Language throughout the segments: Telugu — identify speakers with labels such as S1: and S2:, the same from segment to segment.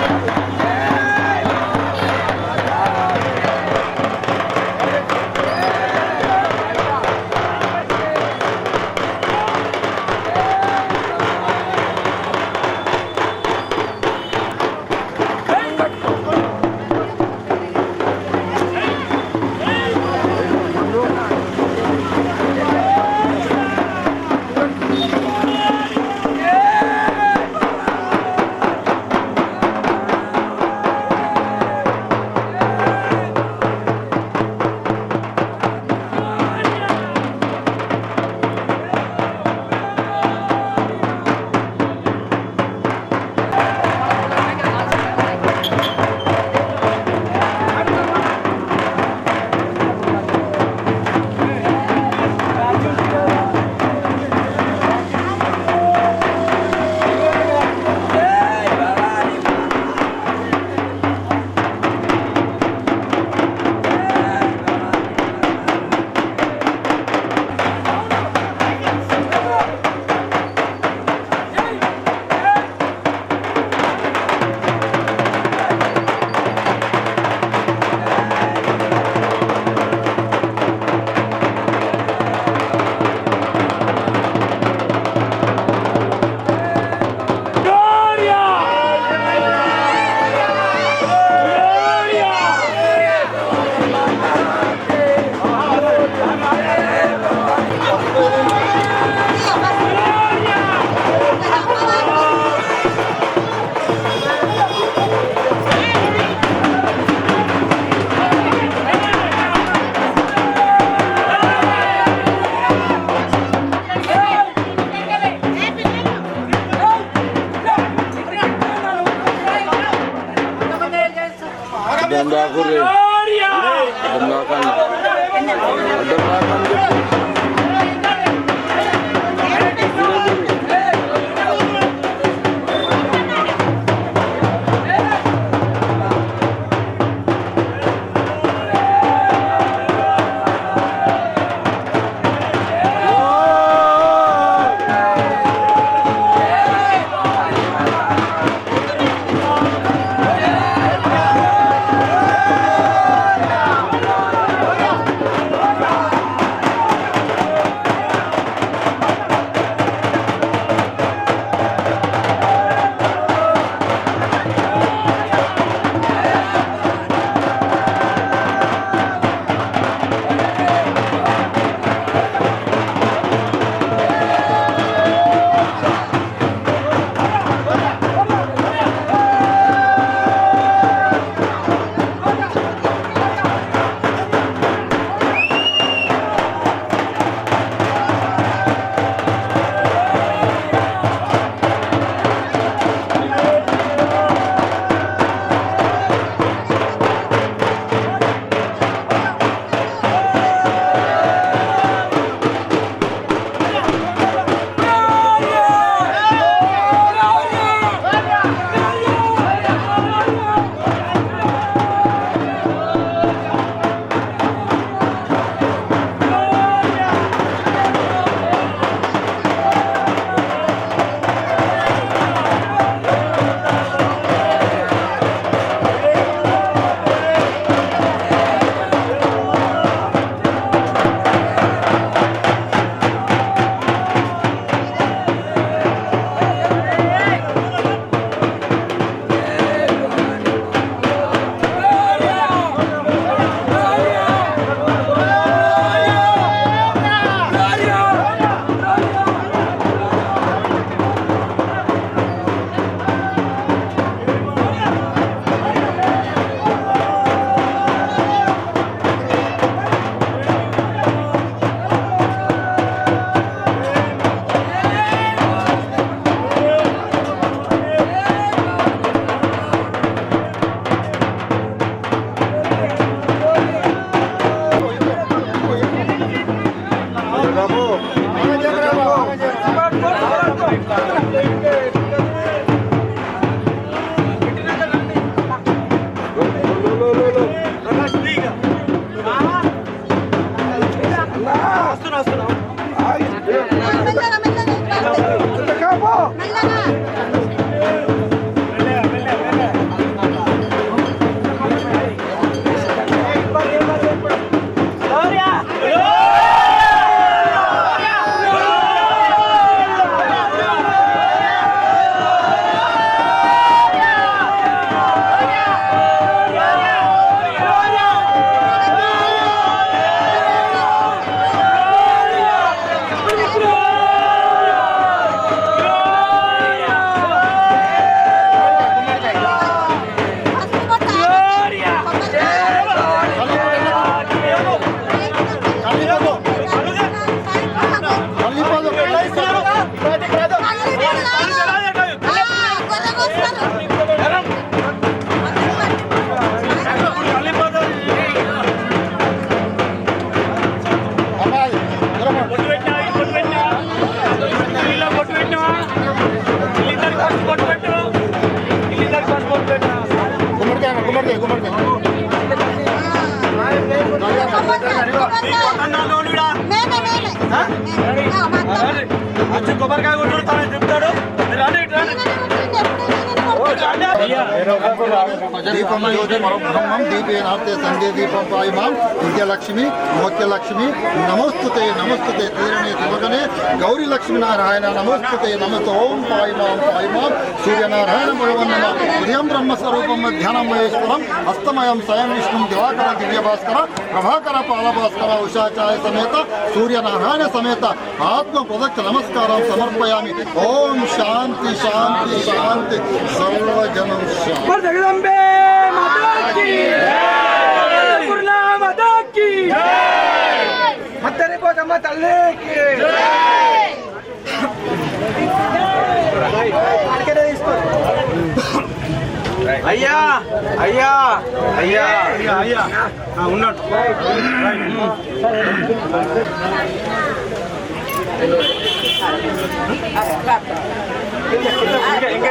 S1: Thank you.
S2: వచ్చి కొబ్బరికాయ కొట్టుడు తను చెప్తాడు రండి
S3: దీపం బ్రహ్మం. దీపేనార్తే సంధ్య దీపం పాయిమాం విద్యలక్ష్మి మోత్యలక్ష్మి నమోస్తుతే నమస్తుతే తీరనే తిమగనే గౌరీ లక్ష్మీనారాయణ నమోస్తుతే నమస్తే. ఓం పాయిమాం పాయిమాం. సూర్యనారాయణ భగవన్నమ ఉదయం బ్రహ్మస్వరూపం ధ్యానం మహేశ్వరం. హస్తమయం స్వయం విష్ణు దివాకర దివ్యభాస్కర. ప్రభాకర పాలభాస్కర ఉషాచాయ సమేత సూర్యనారాయణ సమేత ఆత్మ ప్రదక్ష నమస్కారం సమర్పయామి. ఓం శాంతి శాంతి శాంతి. సర్వజనం శాంతి.
S2: పోతమ్మ తల్లికి? అయ్యా అయ్యా అయ్యా. అయ్యా అయ్యా. ఉన్నాడు. ఇంకా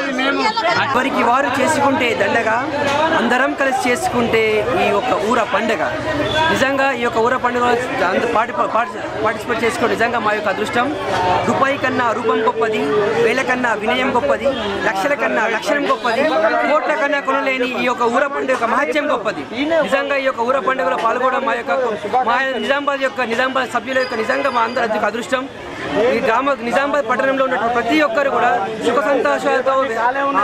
S1: ఎవరికి వారు చేసుకుంటే దండగా అందరం కలిసి చేసుకుంటే ఈ యొక్క ఊర పండుగ. నిజంగా ఈ యొక్క ఊర పండుగ పాటి- పార్టిసిపేట్ చేసుకోవడం నిజంగా మా యొక్క అదృష్టం. రూపాయి కన్నా రూపం గొప్పది వేల కన్నా వినయం గొప్పది లక్షల కన్నా లక్షణం గొప్పది కోట్ల కన్నా కొనలేని ఈ యొక్క ఊర పండుగ యొక్క మహత్యం గొప్పది. నిజంగా ఈ యొక్క ఊర పండుగలో పాల్గొనడం మా యొక్క మా నిజామాబాద్ యొక్క నిజామాబాద్ సభ్యుల యొక్క నిజంగా మా అందరి అదృష్టం. ఈ గ్రామ నిజామాబాద్ పట్టణంలో ఉన్నటువంటి ప్రతి ఒక్కరు కూడా సుఖ సంతోషాలతో ఆ,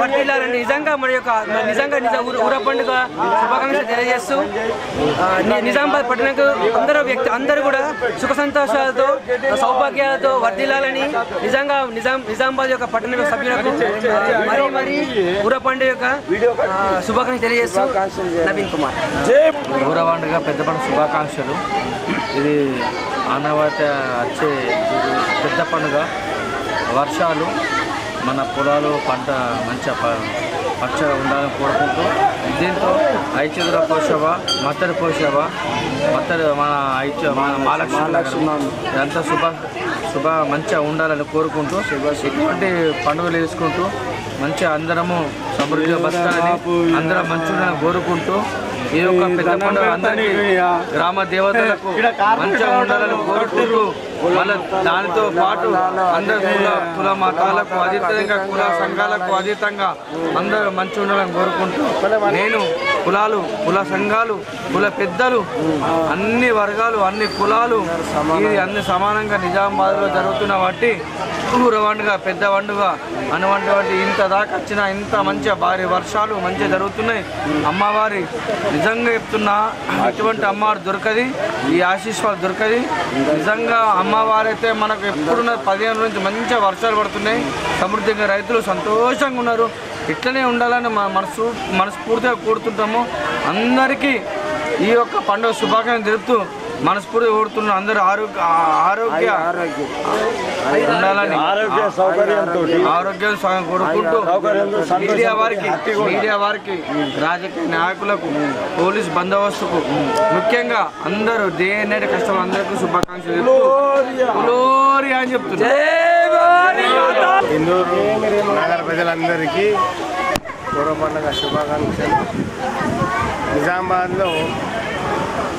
S1: పట్టిల్లాలని నిజంగా మన యొక్క నిజంగా నిజ ఊర- పండుగ శుభాకాంక్షలు తెలియజేస్తూ నిజామాబాద్ పట్టణంకు అందరూ వ్యక్తి అందరూ కూడా సుఖ సంతోషాలతో సౌభాగ్యాలతో వర్ధిల్లాలని నిజంగా నిజాం నిజామాబాద్ యొక్క పట్టణ సభ్యులకు మరీ మరీ ఊర పండుగ యొక్క శుభాకాంక్షలు తెలియజేస్తూ నవీన్ కుమార్.
S4: ఊరవాండగా పెద్ద పండుగ శుభాకాంక్షలు. ఇది ఆనవాయితీ వచ్చే పెద్ద పండుగ. వర్షాలు మన పొలాలు పంట మంచిగా పచ్చగా ఉండాలని కోరుకుంటూ దీంతో ఐచదుర పోషవ మత్తడి పోషవ మత్తడి మన ఐచ మన మహాలక్ష్మి ఇదంతా శుభ శుభ మంచిగా ఉండాలని కోరుకుంటూ ఇటువంటి పండుగలు వేసుకుంటూ మంచిగా అందరము సమృద్ధిగా బతకాలని అందరం మంచిగా కోరుకుంటూ ఈ యొక్క పెద్ద పండుగ అందరికీ గ్రామ దేవతలకు మంచిగా ఉండాలని కోరుకుంటూ మళ్ళీ దానితో పాటు అందరు కుల కుల మతాలకు అతీతంగా కుల సంఘాలకు అతీతంగా అందరూ మంచిగా ఉండాలని కోరుకుంటూ నేను కులాలు కుల సంఘాలు కుల పెద్దలు అన్ని వర్గాలు అన్ని కులాలు ఇది అన్ని సమానంగా నిజామాబాద్లో జరుగుతున్న బట్టి ఊర పండుగ పెద్ద పండుగ అనువంటి ఇంత దాకా వచ్చిన ఇంత మంచిగా భారీ వర్షాలు మంచిగా జరుగుతున్నాయి. అమ్మవారి నిజంగా చెప్తున్నా అటువంటి అమ్మవారు దొరకది ఈ ఆశీస్వాలు దొరకది. నిజంగా అమ్మవారు అయితే మనకు ఎప్పుడున్న పదిహేను నుంచి మంచిగా వర్షాలు పడుతున్నాయి. సమృద్ధిగా రైతులు సంతోషంగా ఉన్నారు. ఇట్లనే ఉండాలని మన మనసు మనస్ఫూర్తిగా కోరుతుంటాము. అందరికీ ఈ యొక్క పండుగ శుభాకాంక్షలు తెలుపుతూ మనస్ఫూర్తిగా కోరుతున్నాం. అందరూ ఆరోగ్య ఆరోగ్య ఉండాలని.
S2: ఆరోగ్య సౌకర్యంతో
S4: ఆరోగ్యం కోరుకుంటూ మీడియా వారికి మీడియా వారికి రాజకీయ నాయకులకు పోలీస్ బందోబస్తుకు ముఖ్యంగా అందరూ డే నైట్ కష్టం అందరికీ శుభాకాంక్షలు అని చెప్తున్నారు
S5: ఇందూరు నగర ప్రజలందరికీ పూర్వ పండుగ శుభాకాంక్షలు. నిజామాబాద్లో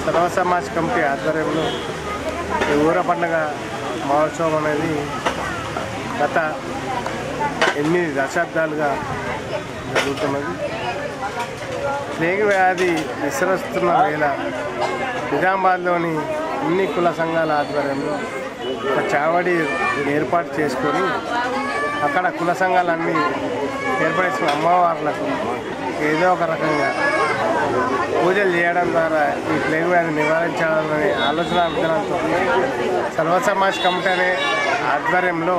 S5: సర్వ సమాజ్ కమిటీ ఆధ్వర్యంలో ఈ ఊర పండుగ మహోత్సవం అనేది గత ఎనిమిది దశాబ్దాలుగా జరుగుతున్నది. ప్లేగ్ వ్యాధి విసరస్తున్న వేళ నిజామాబాద్లోని అన్ని కుల సంఘాల ఆధ్వర్యంలో ఒక చావడి ఏర్పాటు చేసుకొని అక్కడ కుల సంఘాలన్నీ ఏర్పడేసిన అమ్మవార్లకు ఏదో ఒక రకంగా పూజలు చేయడం ద్వారా ఈ ప్లేగ్ వ్యాధి నివారించాలనే ఆలోచన విధానంతో సర్వ సమాజ్ కమిటీ అనే ఆధ్వర్యంలో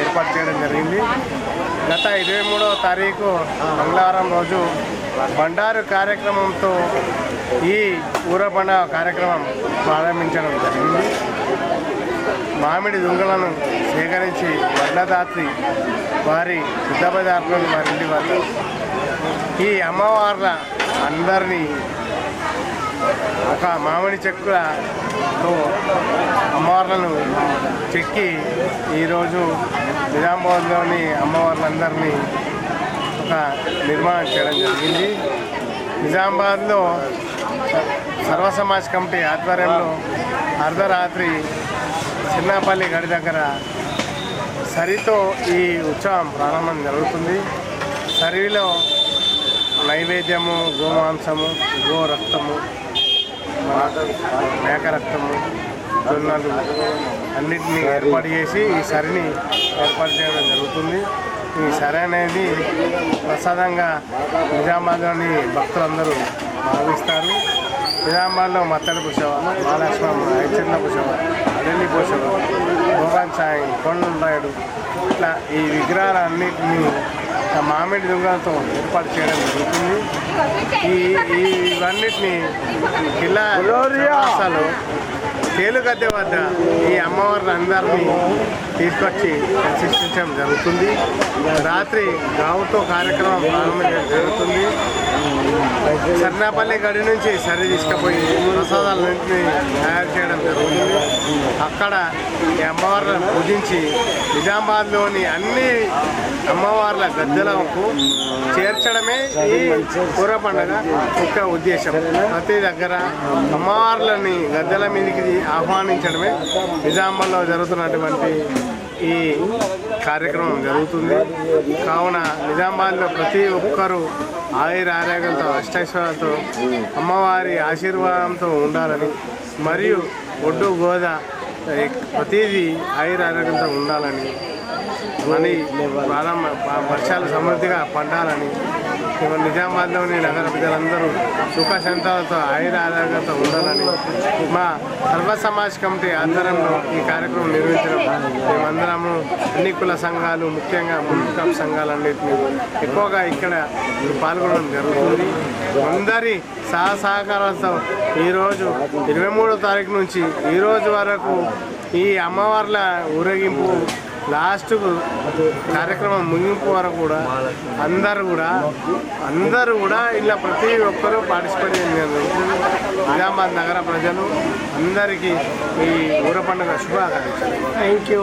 S5: ఏర్పాటు చేయడం జరిగింది. గత ఇరవై మూడవ తారీఖు మంగళవారం రోజు బండారు కార్యక్రమంతో ఈ ఊరబండ కార్యక్రమం ప్రారంభించడం జరిగింది. మామిడి దుంగలను సేకరించి వర్ణదాత్రి వారి సిద్ధపదార్థులను వారి ఇంటి వద్ద ఈ అమ్మవార్ల అందరినీ ఒక మామిడి చెక్కులతో అమ్మవార్లను చెక్కి ఈరోజు నిజామాబాద్లోని అమ్మవార్లందరినీ ఒక నిర్మాణం చేయడం జరిగింది. నిజామాబాద్లో సర్వ సమాజ్ కమిటీ ఆధ్వర్యంలో అర్ధరాత్రి చిన్నపల్లి గడి దగ్గర సరితో ఈ ఉత్సవం ప్రారంభం జరుగుతుంది. సరిలో నైవేద్యము గోమాంసము గో రక్తము మేక రక్తము జొన్నలు అన్నిటినీ ఏర్పాటు చేసి ఈ సరిని ఏర్పాటు చేయడం జరుగుతుంది. ఈ సరి అనేది ప్రసాదంగా నిజామాబాద్లోని భక్తులందరూ భావిస్తారు. నిజామాబాద్లో మత్తడి పుషవ మహాలక్ష్మ ఐచర్ల పుషవ పుషవ భోగాన్ సాయి కొండరాయుడు ఇట్లా ఈ విగ్రహాలన్నింటినీ మామిడి దుంగలతో ఏర్పాటు చేయడం జరుగుతుంది. ఈ ఈ ఇవన్నిటిని కిల్లా చౌరస్తాలో తేలుగద్దె వద్ద ఈ అమ్మవారిని అందరినీ తీసుకొచ్చి ప్రతిష్ఠించడం జరుగుతుంది. రాత్రి గావుతో కార్యక్రమం ప్రారంభించడం జరుగుతుంది. సర్నాపల్లి గడి నుంచి సరి తీసుకుపోయి ప్రసాదాలన్నింటినీ తయారు చేయడం జరుగుతుంది. అక్కడ ఈ అమ్మవార్లను పూజించి నిజామాబాద్లోని అన్ని అమ్మవార్ల గద్దెలకు చేర్చడమే ఈ కూర పండుగ ముఖ్య ఉద్దేశం. ప్రతి దగ్గర అమ్మవార్లని గద్దెల మీదకి ఆహ్వానించడమే నిజామాబాద్లో జరుగుతున్నటువంటి ఈ కార్యక్రమం జరుగుతుంది. కావున నిజామాబాద్లో ప్రతి ఒక్కరూ ఆయుర ఆరోగ్యంతో అష్టైశ్వర్యాలతో అమ్మవారి ఆశీర్వాదంతో ఉండాలని మరియు ఒడ్డు గోదా ప్రతిదీ ఆయుర ఆరోగ్యంతో ఉండాలని మనీ ప్రారంభ వర్షాలు సమృద్ధిగా పండాలని ఇవాళ నిజామాబాద్లోని నగర ప్రజలందరూ సుఖశాంతాలతో ఆయుర ఆరోగ్యంతో ఉండాలని మా సర్వ సమాజ్ కమిటీ ఆధ్వర్యంలో ఈ కార్యక్రమం నిర్వహించడం మేమందరము అన్ని కుల సంఘాలు ముఖ్యంగా మున్సిపల్ సంఘాలన్నింటినీ ఎక్కువగా ఇక్కడ పాల్గొనడం జరుగుతుంది. అందరి సహసహకారాలతో ఈరోజు ఇరవై మూడో తారీఖు నుంచి ఈరోజు వరకు ఈ అమ్మవార్ల ఊరేగింపు లాస్ట్కు కార్యక్రమం ముగింపు వరకు కూడా అందరూ కూడా అందరూ కూడా ఇలా ప్రతి ఒక్కరూ పార్టిసిపేట్ చేయడం నిజామాబాద్ నగర ప్రజలు అందరికీ ఈ ఊర పండుగ శుభాకాంక్షలు. Thank you